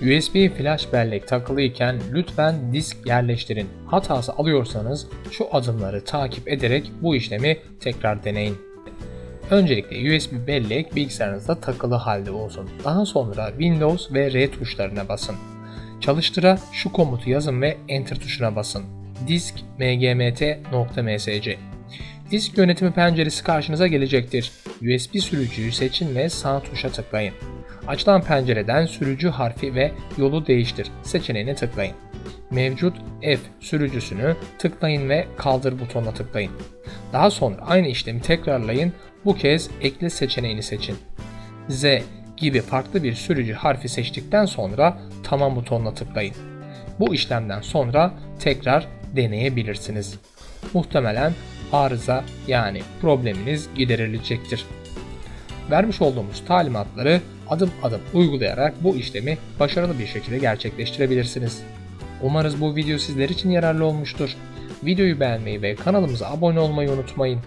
USB flash bellek takılıyken lütfen disk yerleştirin. Hatası alıyorsanız şu adımları takip ederek bu işlemi tekrar deneyin. Öncelikle USB bellek bilgisayarınızda takılı halde olsun. Daha sonra Windows ve R tuşlarına basın. Çalıştıra şu komutu yazın ve Enter tuşuna basın. Disk mgmt.msc Disk yönetimi penceresi karşınıza gelecektir. USB sürücüyü seçin ve sağ tuşa tıklayın. Açılan pencereden sürücü harfi ve yolu değiştir seçeneğine tıklayın. Mevcut F sürücüsünü tıklayın ve kaldır butonuna tıklayın. Daha sonra aynı işlemi tekrarlayın. Bu kez ekle seçeneğini seçin. Z gibi farklı bir sürücü harfi seçtikten sonra tamam butonuna tıklayın. Bu işlemden sonra tekrar deneyebilirsiniz. Muhtemelen arıza yani probleminiz giderilecektir. Vermiş olduğumuz talimatları adım adım uygulayarak bu işlemi başarılı bir şekilde gerçekleştirebilirsiniz. Umarız bu video sizler için yararlı olmuştur. Videoyu beğenmeyi ve kanalımıza abone olmayı unutmayın.